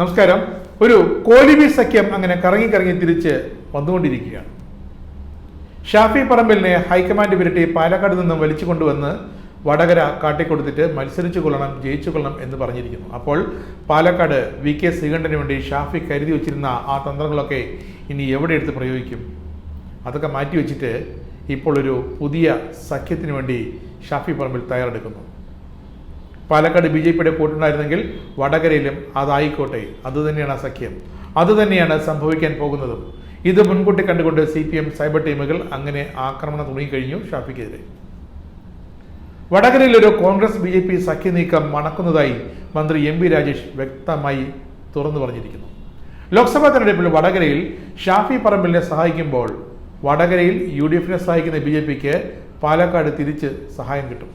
നമസ്കാരം. ഒരു കോലിബി സഖ്യം അങ്ങനെ കറങ്ങി കറങ്ങി തിരിച്ച് വന്നുകൊണ്ടിരിക്കുകയാണ്. ഷാഫി പറമ്പലിനെ ഹൈക്കമാൻഡ് വിരട്ടി പാലക്കാട് നിന്നും വലിച്ചു കൊണ്ടുവന്ന് വടകര കാട്ടിക്കൊടുത്തിട്ട് മത്സരിച്ചു കൊള്ളണം ജയിച്ചു കൊള്ളണം എന്ന് പറഞ്ഞിരിക്കുന്നു. അപ്പോൾ പാലക്കാട് വി കെ ശ്രീകണ്ഠന് വേണ്ടി ഷാഫി കരുതി വച്ചിരുന്ന ആ തന്ത്രങ്ങളൊക്കെ ഇനി എവിടെ എടുത്ത് പ്രയോഗിക്കും? അതൊക്കെ മാറ്റിവെച്ചിട്ട് ഇപ്പോൾ ഒരു പുതിയ സഖ്യത്തിന് വേണ്ടി ഷാഫി പറമ്പിൽ തയ്യാറെടുക്കുന്നു. പാലക്കാട് ബി ജെ പിയുടെ കൂട്ടുണ്ടായിരുന്നെങ്കിൽ വടകരയിലും അതായിക്കോട്ടെ. അതുതന്നെയാണ് സഖ്യം. അതുതന്നെയാണ് സംഭവിക്കാൻ പോകുന്നതും. ഇത് മുൻകൂട്ടി കണ്ടുകൊണ്ട് സി പി എം സൈബർ ടീമുകൾ അങ്ങനെ ആക്രമണം തുടങ്ങിക്കഴിഞ്ഞു ഷാഫിക്കെതിരെ. വടകരയിൽ ഒരു കോൺഗ്രസ് ബി ജെ പി സഖ്യ നീക്കം മണക്കുന്നതായി മന്ത്രി എം വി രാജേഷ് വ്യക്തമായി തുറന്നു പറഞ്ഞിരിക്കുന്നു. ലോക്സഭാ തെരഞ്ഞെടുപ്പിൽ വടകരയിൽ ഷാഫി പറമ്പിലിനെ സഹായിക്കുമ്പോൾ വടകരയിൽ യു ഡി എഫിനെ സഹായിക്കുന്ന ബി ജെ പിക്ക് പാലക്കാട് തിരിച്ച് സഹായം കിട്ടും.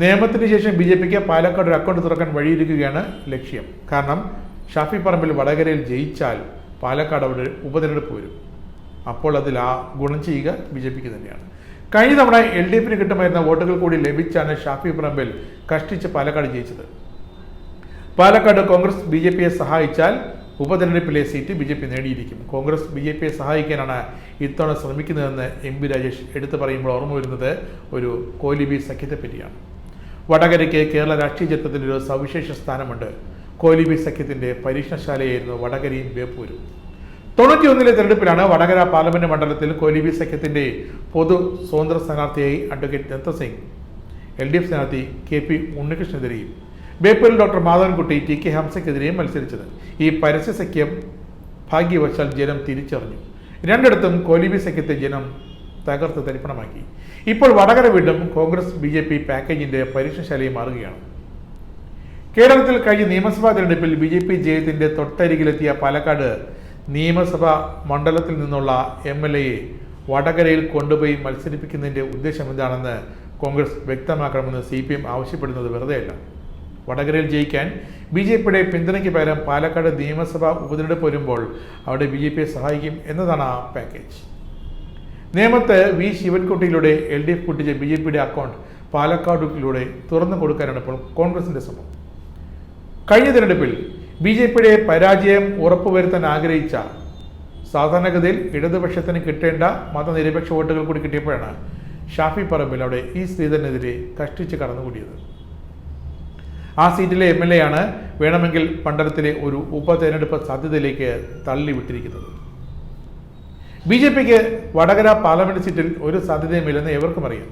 നിയമത്തിന് ശേഷം ബി ജെ പിക്ക് പാലക്കാട് ഒരു അക്കൗണ്ട് തുറക്കാൻ വഴിയിരിക്കുകയാണ് ലക്ഷ്യം. കാരണം ഷാഫി പറമ്പിൽ വടകരയിൽ ജയിച്ചാൽ പാലക്കാട് അവിടെ ഉപതെരഞ്ഞെടുപ്പ് വരും. അപ്പോൾ അതിൽ ആ ഗുണം ചെയ്യുക ബി ജെ പിക്ക് തന്നെയാണ്. കഴിഞ്ഞ തവണ എൽ ഡി എഫിന് കിട്ടുമായിരുന്ന വോട്ടുകൾ കൂടി ലഭിച്ചാണ് ഷാഫി പറമ്പിൽ കഷ്ടിച്ച് പാലക്കാട് ജയിച്ചത്. പാലക്കാട് കോൺഗ്രസ് ബി ജെ പിയെ സഹായിച്ചാൽ ഉപതെരഞ്ഞെടുപ്പിലെ സീറ്റ് ബി ജെ പി നേടിയിരിക്കും. കോൺഗ്രസ് ബി ജെ പിയെ സഹായിക്കാനാണ് ഇത്തവണ ശ്രമിക്കുന്നതെന്ന് എം പി രാജേഷ് എടുത്തു പറയുമ്പോൾ ഓർമ്മ വരുന്നത് ഒരു കോലിബി സഖ്യത്തെ പറ്റിയാണ്. വടകരയ്ക്ക് കേരള രാഷ്ട്രീയ ചരിത്രത്തിൽ ഒരു സവിശേഷ സ്ഥാനമുണ്ട്. കോലിബി സഖ്യത്തിന്റെ പരീക്ഷണശാലയായിരുന്നു വടകരയും ബേപ്പൂരും. തൊണ്ണൂറ്റിയൊന്നിലെ തെരഞ്ഞെടുപ്പിലാണ് വടകര പാർലമെന്റ് മണ്ഡലത്തിൽ കോലിബി സഖ്യത്തിന്റെ പൊതു സ്വതന്ത്ര സ്ഥാനാർത്ഥിയായി advocate Datta Singh L D F സ്ഥാനാർത്ഥി കെ പി ഉണ്ണികൃഷ്ണനെതിരെയും ബേപ്പൂരിൽ ഡോക്ടർ മാധവൻകുട്ടി ടി കെ ഹംസയ്ക്കെതിരെയും മത്സരിച്ചത്. ഈ പരസ്യ സഖ്യം ഭാഗ്യവശാൽ ജനം തിരിച്ചറിഞ്ഞു. രണ്ടിടത്തും കോലിബി സഖ്യത്തെ ജനം തകർത്ത് തരിപ്പണമാക്കി. ഇപ്പോൾ വടകര വീണ്ടും കോൺഗ്രസ് ബി ജെ പി പാക്കേജിന്റെ പരീക്ഷണശാലയെ മാറുകയാണ്. കേരളത്തിൽ കഴിഞ്ഞ നിയമസഭാ തെരഞ്ഞെടുപ്പിൽ ബി ജെ പി ജയത്തിന്റെ തൊട്ടരികിലെത്തിയ പാലക്കാട് നിയമസഭാ മണ്ഡലത്തിൽ നിന്നുള്ള എം എൽ എയെ വടകരയിൽ കൊണ്ടുപോയി മത്സരിപ്പിക്കുന്നതിന്റെ ഉദ്ദേശം എന്താണെന്ന് കോൺഗ്രസ് വ്യക്തമാക്കണമെന്ന് സി പി എം ആവശ്യപ്പെടുന്നത് വെറുതെയല്ല. വടകരയിൽ ജയിക്കാൻ ബി ജെ പിയുടെ പിന്തുണയ്ക്ക് പകരം പാലക്കാട് നിയമസഭാ ഉപതെരഞ്ഞെടുപ്പ് വരുമ്പോൾ അവിടെ ബി ജെ പിയെ സഹായിക്കും എന്നതാണ് ആ പാക്കേജ്. നേമത്ത് വി ശിവൻകുട്ടിയിലൂടെ എൽ ഡി എഫ് പൊട്ടിച്ച ബി ജെ പിയുടെ അക്കൗണ്ട് പാലക്കാടിലൂടെ തുറന്നു കൊടുക്കാനാണ് ഇപ്പോൾ കോൺഗ്രസിന്റെ ശ്രമം. കഴിഞ്ഞ തിരഞ്ഞെടുപ്പിൽ ബി ജെ പിയുടെ പരാജയം ഉറപ്പുവരുത്താൻ ആഗ്രഹിച്ച സാധാരണഗതിയിൽ ഇടതുപക്ഷത്തിന് കിട്ടേണ്ട മതനിരപേക്ഷ വോട്ടുകൾ കൂടി കിട്ടിയപ്പോഴാണ് ഷാഫി പറമ്പിൽ അവിടെ ഈ ശ്രീധരനെതിരെ കഷ്ടിച്ച് കടന്നുകൂടിയത്. ആ സീറ്റിലെ എം എൽ എ ആണ് വേണമെങ്കിൽ പണ്ടരത്തിലെ ഒരു ഉപതെരഞ്ഞെടുപ്പ് സാധ്യതയിലേക്ക് തള്ളിവിട്ടിരിക്കുന്നത്. ബി ജെ പിക്ക് വടകര പാർലമെന്റ് സീറ്റിൽ ഒരു സാധ്യതയുമില്ലെന്ന് ഏവർക്കും അറിയാം.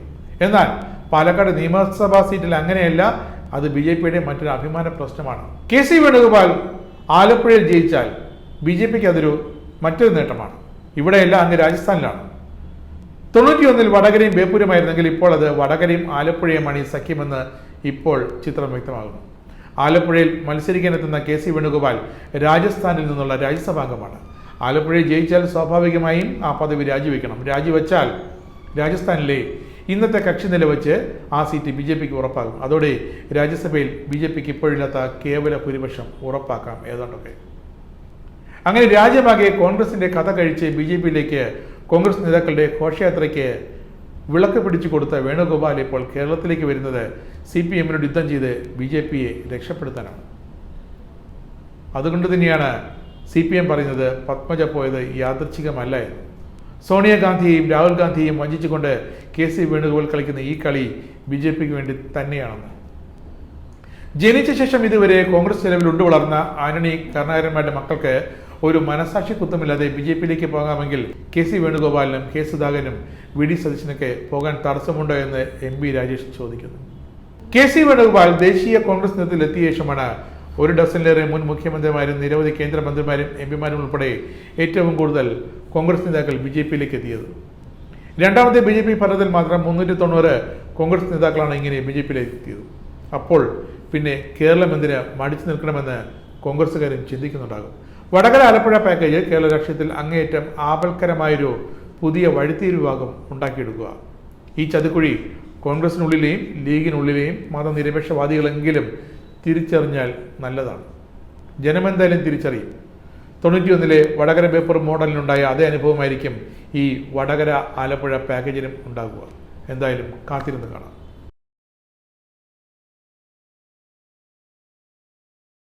എന്നാൽ പാലക്കാട് നിയമസഭാ സീറ്റിൽ അങ്ങനെയല്ല അത് ബി ജെ പിയുടെ മറ്റൊരു അഭിമാന പ്രശ്നമാണ്. കെ സി വേണുഗോപാൽ ആലപ്പുഴയിൽ ജയിച്ചാൽ ബി ജെ പിക്ക് അതൊരു മറ്റൊരു നേട്ടമാണ്. ഇവിടെയല്ല അങ്ങ് രാജസ്ഥാനിലാണ്. തൊണ്ണൂറ്റിയൊന്നിൽ വടകരയും ബേപ്പൂരുമായിരുന്നെങ്കിൽ ഇപ്പോൾ അത് വടകരയും ആലപ്പുഴയുമാണ് ഈ സഖ്യമെന്ന് ഇപ്പോൾ ചിത്രം വ്യക്തമാകുന്നു. ആലപ്പുഴയിൽ മത്സരിക്കാനെത്തുന്ന കെ സി വേണുഗോപാൽ രാജസ്ഥാനിൽ നിന്നുള്ള രാജ്യസഭാംഗമാണ്. ആലപ്പുഴയിൽ ജയിച്ചാൽ സ്വാഭാവികമായും ആ പദവി രാജിവെക്കണം. രാജിവെച്ചാൽ രാജസ്ഥാനിലെ ഇന്നത്തെ കക്ഷി നില വെച്ച് ആ സീറ്റ് ബി ജെ പിക്ക് ഉറപ്പാകും. അതോടെ രാജ്യസഭയിൽ ബി ജെ പിക്ക് ഇപ്പോഴില്ലാത്ത കേവല ഭൂരിപക്ഷം ഉറപ്പാക്കാം ഏതാണ്ടൊക്കെ. അങ്ങനെ രാജ്യമാകെ കോൺഗ്രസിന്റെ കഥ കഴിച്ച് ബി ജെ പിയിലേക്ക് കോൺഗ്രസ് നേതാക്കളുടെ ഘോഷയാത്രയ്ക്ക് വിളക്ക് പിടിച്ചു കൊടുത്ത വേണുഗോപാൽ ഇപ്പോൾ കേരളത്തിലേക്ക് വരുന്നത് സി പി എമ്മിനോട് യുദ്ധം ചെയ്ത് ബി ജെ പിയെ രക്ഷപ്പെടുത്താനാണ്. അതുകൊണ്ട് തന്നെയാണ് സി പി എം പറയുന്നത് പത്മജ പോയത് യാദൃച്ഛികമല്ല എന്ന്. സോണിയാഗാന്ധിയെയും രാഹുൽ ഗാന്ധിയെയും വഞ്ചിച്ചുകൊണ്ട് കെ സി വേണുഗോപാൽ കളിക്കുന്ന ഈ കളി ബി ജെ പിക്ക് വേണ്ടി തന്നെയാണെന്ന്. ജനിച്ച ശേഷം ഇതുവരെ കോൺഗ്രസ് ചെലവിൽ ഉണ്ടു വളർന്ന ആന്റണി കരുണാകരന്മാരുടെ മക്കൾക്ക് ഒരു മനസാക്ഷി കുത്തമില്ലാതെ ബി ജെ പിയിലേക്ക് പോകാമെങ്കിൽ കെ സി വേണുഗോപാലിനും കെ സുധാകരനും വി ഡി സതീശനൊക്കെ പോകാൻ തടസ്സമുണ്ടോ എന്ന് എം ബി രാജേഷ് ചോദിക്കുന്നു. കെ സി വേണുഗോപാൽ ദേശീയ കോൺഗ്രസ് നേതൃത്വത്തിൽ എത്തിയ ശേഷമാണ് ഒരു ഡസനിലേറെ മുൻ മുഖ്യമന്ത്രിമാരും നിരവധി കേന്ദ്രമന്ത്രിമാരും എം പിമാരും ഉൾപ്പെടെ ഏറ്റവും കൂടുതൽ കോൺഗ്രസ് നേതാക്കൾ ബി ജെ പിയിലേക്ക് എത്തിയത്. രണ്ടാമത്തെ ബി ജെ പി ഭരണത്തിൽ മാത്രം മുന്നൂറ്റി തൊണ്ണൂറ് കോൺഗ്രസ് നേതാക്കളാണ് ഇങ്ങനെ ബി ജെ പിയിലേക്ക് എത്തിയത്. അപ്പോൾ പിന്നെ കേരളം എന്തിന് മടിച്ചു നിൽക്കണമെന്ന് കോൺഗ്രസ്സുകാരും ചിന്തിക്കുന്നുണ്ടാകും. വടകര ആലപ്പുഴ പാക്കേജ് കേരള രാഷ്ട്രീയത്തിൽ അങ്ങേയറ്റം ആപൽക്കരമായൊരു പുതിയ വഴിത്തിരിവാകും ഉണ്ടാക്കിയെടുക്കുക. ഈ ചതുക്കുഴി കോൺഗ്രസിനുള്ളിലെയും ലീഗിനുള്ളിലെയും മതനിരപേക്ഷവാദികളെങ്കിലും തിരിച്ചറിഞ്ഞാൽ നല്ലതാണ്. ജനമെന്തായാലും തിരിച്ചറിയും. തൊണ്ണൂറ്റിയൊന്നിലെ വടകര പേപ്പർ മോഡലിനുണ്ടായ അതേ അനുഭവമായിരിക്കും ഈ വടകര ആലപ്പുഴ പാക്കേജിനും ഉണ്ടാകുക എന്തായാലും കാത്തിരുന്ന് കാണാം.